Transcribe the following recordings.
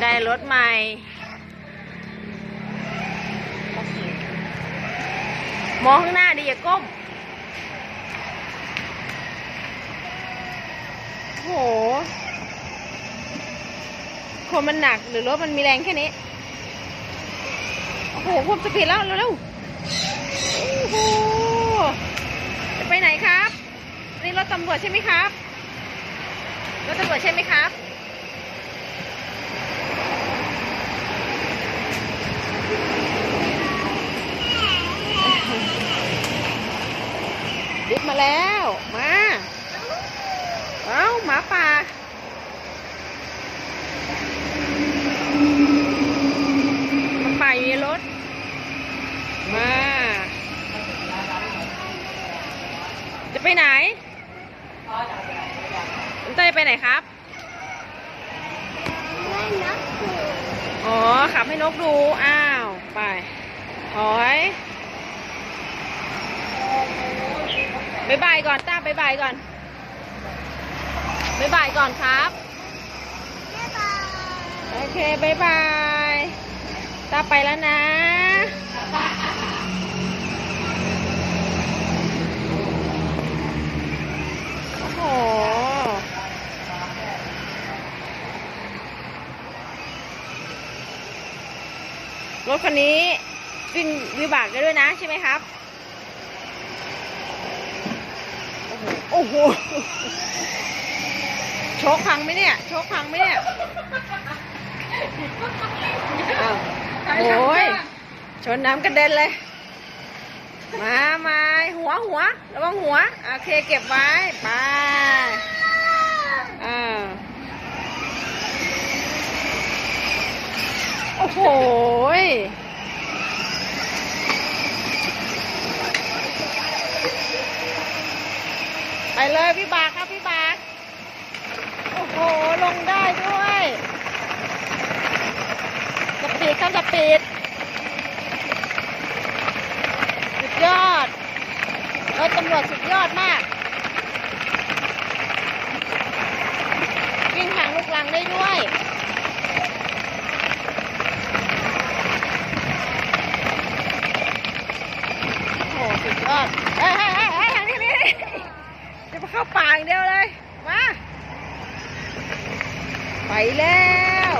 ได้รถใหม่ มองข้างหน้าดิอย่าก้ม โหคนมันหนักหรือรถมันมีแรงแค่นี้ โอ้โหควบสปีดแล้วเร็วๆโอ้โหจะไปไหนครับ นี่รถตำรวจใช่ไหมครับ รถตำรวจใช่ไหมครับ ดิบมา แล้ว มาเอ้าหมาป่าหมาป่าอยู่ในรถ มา จะไปไหนคุณเต้ยไปไหนครับอ๋อ ขับให้นกดู อ้าว ไป ถอย บายบายก่อนต้าบายบายก่อนบายบายก่อนครับ โอเคบายบายต้าไปแล้วนะ โอ้โห รถคันนี้วิ่งวิบากได้ด้วยนะใช่ไหมครับ อ้โหโอ้โหโชคพังไหมเนี่ยโชคพังไหมเนี่ยอ้าวโอ้ยชนน้ำกระเด็นเลย มามาหัวหัวระวังหัว โอเคเก็บไว้ ไป อ่า โอ้โหยไป เลยพี่บาครับพี่บาโอ้โห ลงได้ด้วยสปีดครับสปีดสุดยอดรถตำรวจสุดยอดมาก วิ่งทางลูกลังได้ด้วยโอ้โหสุดยอดเฮ้ย เข้าป่าอย่างเดียวเลย มา ไปแล้ว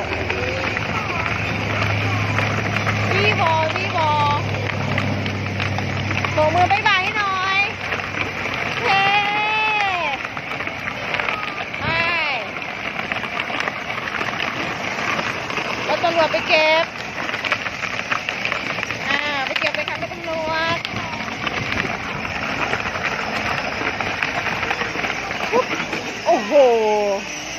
วีบอวีบอโบกมือบายบายให้หน่อยเฮ้ไปรถตำรวจไปเก็บ อ่า ไปเก็บไปครับรถตำรวจ people.